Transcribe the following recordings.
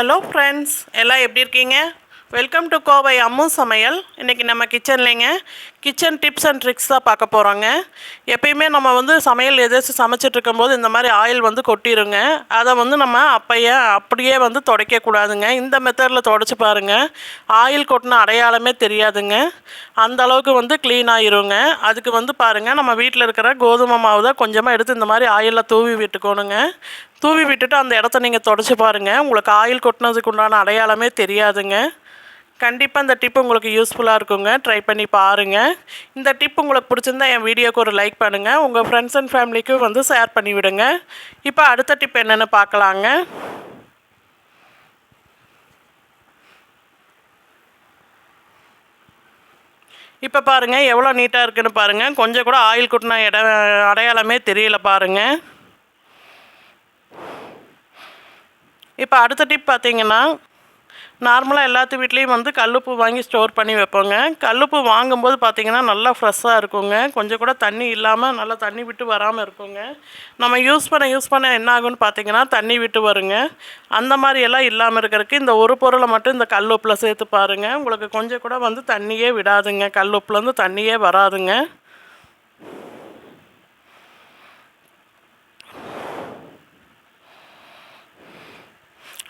Hello friends எல்லாம் எப்படி இருக்கீங்க? வெல்கம் டு கோவை அம்மு சமையல். இன்றைக்கி நம்ம கிச்சன்லேங்க கிச்சன் டிப்ஸ் அண்ட் ட்ரிக்ஸ் தான் பார்க்க போகிறோங்க எப்பயுமே நம்ம வந்து சமையல் எதாச்சும் சமைச்சிட்டுருக்கும்போது இந்த மாதிரி ஆயில் வந்து கொட்டிருங்க. அதை வந்து நம்ம அப்பையே அப்படியே வந்து துடைக்கக்கூடாதுங்க இந்த மெத்தடில் துடைச்சி பாருங்கள் ஆயில் கொட்டின அடையாளமே தெரியாதுங்க. அந்த அளவுக்கு வந்து க்ளீன் ஆயிருங்க. அதுக்கு வந்து பாருங்கள் நம்ம வீட்டில் இருக்கிற கோதுமை மாவு தான் கொஞ்சமாக எடுத்து இந்த மாதிரி ஆயிலில் தூவி விட்டுக்கோணுங்க. தூவி விட்டுட்டு அந்த இடத்த நீங்கள் தொடச்சி பாருங்கள் உங்களுக்கு ஆயில் கொட்டினதுக்கு உண்டான அடையாளமே தெரியாதுங்க. கண்டிப்பாக இந்த டிப் உங்களுக்கு யூஸ்ஃபுல்லாக இருக்குங்க. ட்ரை பண்ணி பாருங்கள் இந்த டிப் உங்களுக்கு பிடிச்சிருந்தா என் வீடியோக்கு ஒரு லைக் பண்ணுங்கள் உங்கள் ஃப்ரெண்ட்ஸ் அண்ட் ஃபேமிலிக்கும் வந்து ஷேர் பண்ணி விடுங்க. இப்போ அடுத்த டிப் என்னென்னு பார்க்கலாங்க. இப்போ பாருங்கள் எவ்வளோ நீட்டாக இருக்குன்னு பாருங்கள் கொஞ்சம் கூட ஆயில் கொட்டின இட அடையாளமே தெரியல பாருங்கள் இப்போ அடுத்த டிப் பார்த்தீங்கன்னா நார்மலாக எல்லாத்து வீட்லேயும் வந்து கல்லுப்பு வாங்கி ஸ்டோர் பண்ணி வைப்போங்க. கல்லுப்பு வாங்கும்போது பார்த்தீங்கன்னா நல்லா ஃப்ரெஷ்ஷாக இருக்குங்க. கொஞ்சம் கூட தண்ணி இல்லாமல் நல்லா தண்ணி விட்டு வராமல் இருக்குங்க. நம்ம யூஸ் பண்ண யூஸ் பண்ண என்ன ஆகும்னு பார்த்தீங்கன்னா தண்ணி விட்டு வருங்க. அந்த மாதிரி எல்லாம் இல்லாமல் இருக்கிறதுக்கு இந்த ஒரு பொருளை மட்டும் இந்த கல்லுப்பில் சேர்த்து பாருங்கள் உங்களுக்கு கொஞ்சம் கூட வந்து தண்ணியே விடாதுங்க. கல்லுப்புலேருந்து தண்ணியே வராதுங்க.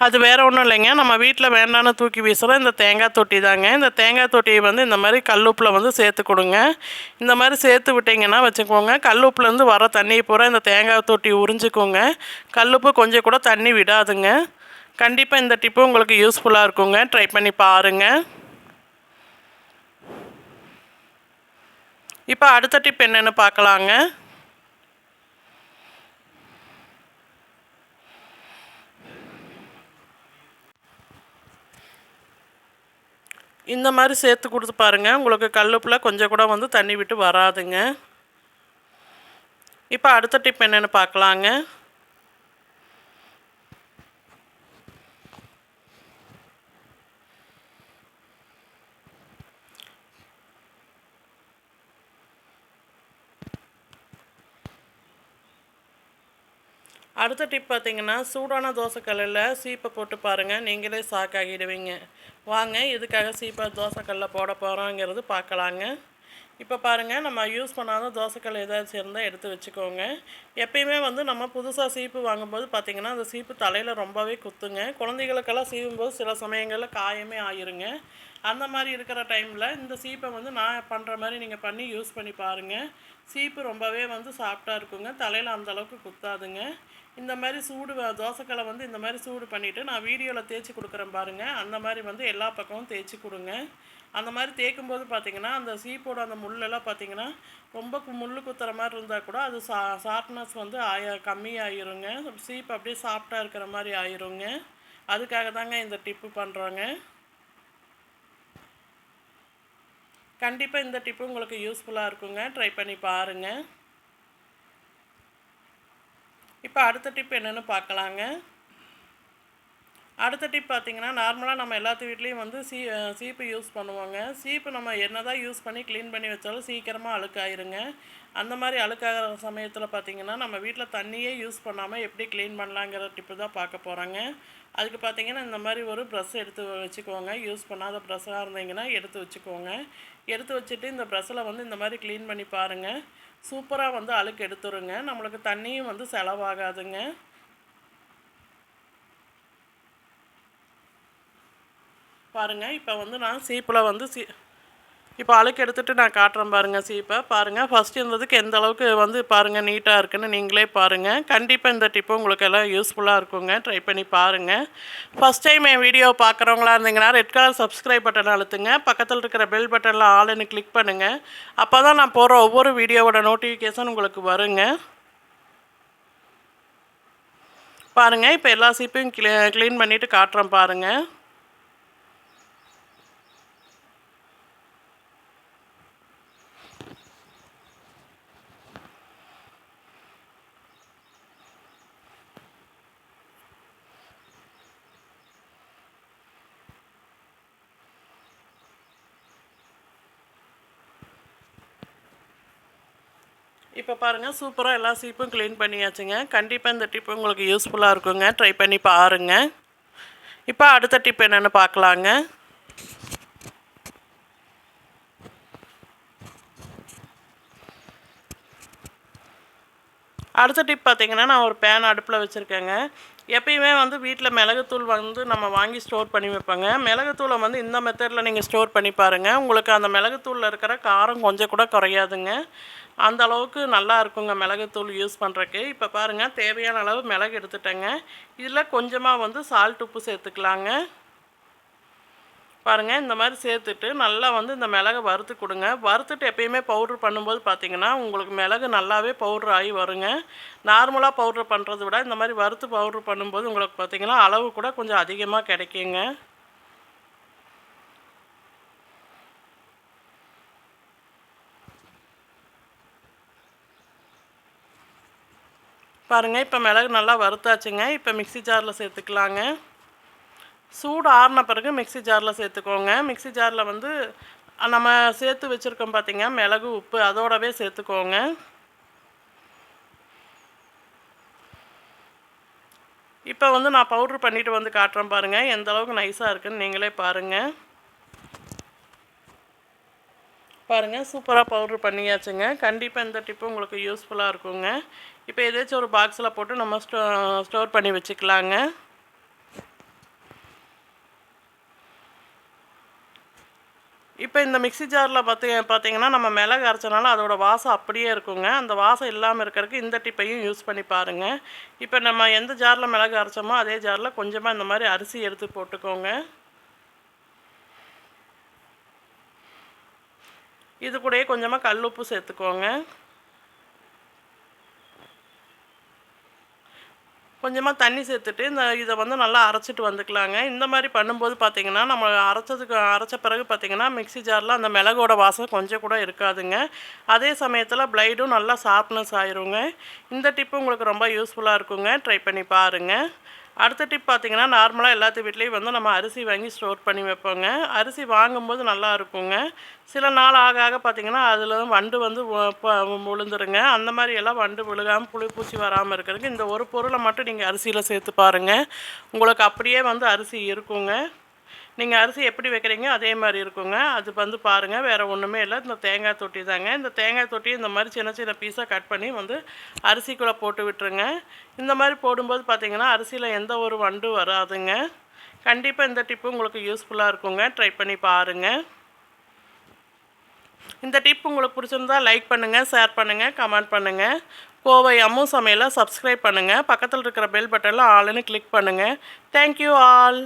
அது வேறு ஒன்றும் இல்லைங்க. நம்ம வீட்டில் வேண்டான்னு தூக்கி வீசுகிற இந்த தேங்காய் தொட்டி தாங்க. இந்த தேங்காய் தொட்டியை வந்து இந்த மாதிரி கல்லுப்பில் வந்து சேர்த்து கொடுங்க. இந்த மாதிரி சேர்த்து விட்டிங்கன்னா வச்சுக்கோங்க. கல்லுப்புலேருந்து வர தண்ணியை பூரா இந்த தேங்காய் தொட்டி உறிஞ்சிக்கோங்க. கல்லுப்பு கொஞ்சம் கூட தண்ணி விடாதுங்க. கண்டிப்பாக இந்த டிப்பு உங்களுக்கு யூஸ்ஃபுல்லாக இருக்குங்க. ட்ரை பண்ணி பாருங்கள் இப்போ அடுத்த டிப் என்னென்னு பார்க்கலாங்க. இந்த மாதிரி சேர்த்து கொடுத்து பாருங்கள் உங்களுக்கு கல்லுப்பில் கொஞ்சம் கூட வந்து தண்ணி விட்டு வராதுங்க. இப்போ அடுத்த டிப் என்னென்னு பார்க்கலாங்க. அடுத்த டிப் பார்த்தீங்கன்னா சூடான தோசைக்கல்லில் சீப்பை போட்டு பாருங்கள் நீங்களே சாக்காகிடுவீங்க வாங்க இதுக்காக சீப்பை தோசைக்கல்லில் போட போகிறோங்கிறது பார்க்கலாங்க. இப்போ பாருங்கள் நம்ம யூஸ் பண்ணாத தோசைக்கல் ஏதாச்சும் இருந்தால் எடுத்து வச்சுக்கோங்க. எப்பயுமே வந்து நம்ம புதுசாக சீப்பு வாங்கும்போது பார்த்திங்கன்னா அந்த சீப்பு தலையில் ரொம்பவே குத்துங்க. குழந்தைகளுக்கெல்லாம் சீவும்போது சில சமயங்களில் காயமே ஆயிருங்க. அந்த மாதிரி இருக்கிற டைமில் இந்த சீப்பை வந்து நான் பண்ணுற மாதிரி நீங்கள் பண்ணி யூஸ் பண்ணி பாருங்கள் சீப்பு ரொம்பவே வந்து சாஃப்டாக இருக்குங்க. தலையில் அந்தளவுக்கு குத்தாதுங்க. இந்த மாதிரி சூடு தோசைக்கலை வந்து இந்த மாதிரி சூடு பண்ணிவிட்டு நான் வீடியோவில் தேய்ச்சி கொடுக்குறேன் பாருங்கள் அந்த மாதிரி வந்து எல்லா பக்கமும் தேய்ச்சி கொடுங்க. அந்த மாதிரி தேய்க்கும்போது பார்த்திங்கன்னா அந்த சீப்போட அந்த முள்ளெல்லாம் பார்த்திங்கன்னா ரொம்ப முள் குத்துற மாதிரி இருந்தால் கூட அது சா ஷார்ப்னஸ் வந்து ஆய கம்மியாயிருங்க. சீப் அப்படியே சாஃப்டாக இருக்கிற மாதிரி ஆயிருங்க. அதுக்காக தாங்க இந்த டிப்பு பண்ணுறோங்க கண்டிப்பாக இந்த டிப்பு உங்களுக்கு யூஸ்ஃபுல்லாக இருக்குங்க. ட்ரை பண்ணி பாருங்கள் இப்போ அடுத்த டிப் என்னென்னு பார்க்கலாங்க. அடுத்த டிப் பார்த்திங்கன்னா நார்மலாக நம்ம எல்லாத்து வீட்லேயும் வந்து சீ சீப்பு யூஸ் பண்ணுவோங்க. சீப்பு நம்ம என்ன தான் யூஸ் பண்ணி க்ளீன் பண்ணி வச்சாலும் சீக்கிரமாக அழுக்காயிருங்க. அந்த மாதிரி அழுக்காகிற சமயத்தில் பார்த்திங்கன்னா நம்ம வீட்டில் தண்ணியே யூஸ் பண்ணாமல் எப்படி க்ளீன் பண்ணலாங்கிற டிப்பு தான் பார்க்க போகிறாங்க அதுக்கு பார்த்திங்கன்னா இந்த மாதிரி ஒரு ப்ரெஷ் எடுத்து வச்சுக்கோங்க. யூஸ் பண்ணாத ப்ரெஷ்ஷாக இருந்தீங்கன்னா எடுத்து வச்சுக்கோங்க. எடுத்து வச்சுட்டு இந்த ப்ரெஷ்ஷில் வந்து இந்த மாதிரி க்ளீன் பண்ணி பாருங்கள் சூப்பராக வந்து அழுக்கு எடுத்துருங்க. நம்மளுக்கு தண்ணியும் வந்து செலவாகாதுங்க. பாருங்கள் இப்போ வந்து நான் சீப்பில் வந்து சீ இப்போ அழுக்கு எடுத்துகிட்டு நான் காட்டுறேன் பாருங்கள் சீப்பை. பாருங்கள் ஃபஸ்ட் இருந்ததுக்கு எந்த அளவுக்கு வந்து பாருங்கள் நீட்டாக இருக்குன்னு நீங்களே பாருங்கள் கண்டிப்பாக இந்த டிப்பு உங்களுக்கு எல்லாம் யூஸ்ஃபுல்லாக இருக்குங்க. ட்ரை பண்ணி பாருங்கள் ஃபஸ்ட் டைம் என் வீடியோ பார்க்குறவங்களா இருந்தீங்கன்னா ரெட் கலர் சப்ஸ்கிரைப் பட்டன் அழுத்துங்க. பக்கத்தில் இருக்கிற பெல் பட்டனில் ஆளுன்னு கிளிக் பண்ணுங்கள் அப்போ தான் நான் போகிற ஒவ்வொரு வீடியோவோட நோட்டிஃபிகேஷன் உங்களுக்கு வருங்க. பாருங்கள் இப்போ எல்லா சீப்பையும் க்ளீன் பண்ணிவிட்டு காட்டுறேன் பாருங்கள் இப்போ பாருங்கள் சூப்பராக எல்லா சீப்பும் க்ளீன் பண்ணியாச்சுங்க. கண்டிப்பாக இந்த டிப் உங்களுக்கு யூஸ்ஃபுல்லாக இருக்குங்க. ட்ரை பண்ணி பாருங்கள் இப்போ அடுத்த டிப் என்னென்னு பார்க்கலாங்க அடுத்த டிப் பார்த்தீங்கன்னா நான் ஒரு பேன் அடுப்பில் வச்சுருக்கேங்க. எப்பயுமே வந்து வீட்டில் மிளகுத்தூள் வந்து நம்ம வாங்கி ஸ்டோர் பண்ணி வைப்போங்க. மிளகுத்தூளை வந்து இந்த மெத்தடில் நீங்கள் ஸ்டோர் பண்ணி பாருங்கள் உங்களுக்கு அந்த மிளகுத்தூளில் இருக்கிற காரம் கொஞ்சம் கூட குறையாதுங்க. அந்த அளவுக்கு நல்லா இருக்குங்க மிளகுத்தூள் யூஸ் பண்ணுறக்கு இப்போ பாருங்கள் தேவையான அளவு மிளகு எடுத்துட்டேங்க. இதில் கொஞ்சமாக வந்து சால்ட் உப்பு சேர்த்துக்கலாங்க. பாருங்கள் இந்த மாதிரி சேர்த்துட்டு நல்லா வந்து இந்த மிளகை வறுத்து கொடுங்க. வறுத்துட்டு எப்பயுமே பவுட்ரு பண்ணும்போது பார்த்திங்கன்னா உங்களுக்கு மிளகு நல்லாவே பவுட்ரு ஆகி வருங்க. நார்மலாக பவுட்ரு பண்ணுறத விட இந்த மாதிரி வறுத்து பவுட்ரு பண்ணும்போது உங்களுக்கு பார்த்தீங்கன்னா அளவு கூட கொஞ்சம் அதிகமாக கிடைக்குங்க. பாருங்கள் இப்போ மிளகு நல்லா வறுத்தாச்சுங்க. இப்போ மிக்ஸி ஜாரில் சேர்த்துக்கலாங்க. சூடு ஆறின பிறகு மிக்ஸி ஜாரில் சேர்த்துக்கோங்க. மிக்ஸி ஜாரில் வந்து நம்ம சேர்த்து வச்சுருக்கோம் பார்த்தீங்க மிளகு உப்பு அதோடவே சேர்த்துக்கோங்க. இப்போ வந்து நான் பவுட்ரு பண்ணிவிட்டு வந்து காட்டுறேன் பாருங்கள் எந்த அளவுக்கு நைஸாக இருக்குன்னு நீங்களே பாருங்கள் பாருங்கள் சூப்பராக பவுட்ரு பண்ணியாச்சுங்க. கண்டிப்பாக இந்த டிப்பு உங்களுக்கு யூஸ்ஃபுல்லாக இருக்குங்க. இப்போ ஏதாச்சும் ஒரு பாக்ஸில் போட்டு நம்ம ஸ்டோ ஸ்டோர் பண்ணி வச்சுக்கலாங்க. இப்போ இந்த மிக்ஸி ஜாரில் பார்த்தி பார்த்தீங்கன்னா நம்ம மிளகு அரைச்சனால அதோட வாசம் அப்படியே இருக்குங்க. அந்த வாசம் இல்லாமல் இருக்கிறதுக்கு இந்த டிப்பையும் யூஸ் பண்ணி பாருங்கள் இப்போ நம்ம எந்த ஜாரில் மிளகு அரைச்சோமோ அதே ஜாரில் கொஞ்சமாக இந்த மாதிரி அரிசி எடுத்து போட்டுக்கோங்க. இது கூடயே கொஞ்சமாக கல் உப்பு சேர்த்துக்கோங்க. கொஞ்சமாக தண்ணி சேர்த்துட்டு இந்த இதை வந்து நல்லா அரைச்சிட்டு வந்துக்கலாங்க. இந்த மாதிரி பண்ணும்போது பார்த்திங்கன்னா நம்ம அரைச்சதுக்கு அரைச்ச பிறகு பார்த்திங்கன்னா மிக்ஸி ஜாரில் அந்த மிளகோட வாசம் கொஞ்சம் கூட இருக்காதுங்க. அதே சமயத்தில் பிளைடும் நல்லா ஷார்ப்னஸ் ஆயிருங்க. இந்த டிப்பு உங்களுக்கு ரொம்ப யூஸ்ஃபுல்லாக இருக்குங்க. ட்ரை பண்ணி பாருங்கள் அடுத்த டிப் பார்த்திங்கன்னா நார்மலாக எல்லாத்து வீட்லேயும் வந்து நம்ம அரிசி வாங்கி ஸ்டோர் பண்ணி வைப்போங்க. அரிசி வாங்கும்போது நல்லா இருக்குங்க. சில நாள் ஆக ஆக பார்த்திங்கன்னா அதில் வண்டு வந்து விழுந்துருங்க. அந்த மாதிரி எல்லாம் வண்டு விழுகாமல் புளி பூச்சி வராமல் இருக்கிறதுக்கு இந்த ஒரு பொருளை மட்டும் நீங்கள் அரிசியில் சேர்த்து பாருங்கள் உங்களுக்கு அப்படியே வந்து அரிசி இருக்குங்க. நீங்கள் அரிசி எப்படி வைக்கிறீங்க? அதே மாதிரி இருக்குங்க. அது வந்து பாருங்கள் வேறு ஒன்றுமே இல்லை. இந்த தேங்காய் தொட்டி தாங்க. இந்த தேங்காய் தொட்டி இந்த மாதிரி சின்ன சின்ன பீஸாக கட் பண்ணி வந்து அரிசிக்குள்ளே போட்டு விட்டுருங்க. இந்த மாதிரி போடும்போது பார்த்தீங்கன்னா அரிசியில் எந்த ஒரு வண்டு வராதுங்க. கண்டிப்பாக இந்த டிப்பு உங்களுக்கு யூஸ்ஃபுல்லாக இருக்குங்க. ட்ரை பண்ணி பாருங்கள் இந்த டிப் உங்களுக்கு பிடிச்சிருந்தா லைக் பண்ணுங்கள் ஷேர் பண்ணுங்கள் கமெண்ட் பண்ணுங்கள் கோவை அம்மு சமையலை சப்ஸ்கிரைப் பண்ணுங்கள் பக்கத்தில் இருக்கிற பெல் பட்டனில் ஆளுன்னு கிளிக் பண்ணுங்கள் தேங்க்யூ ஆல்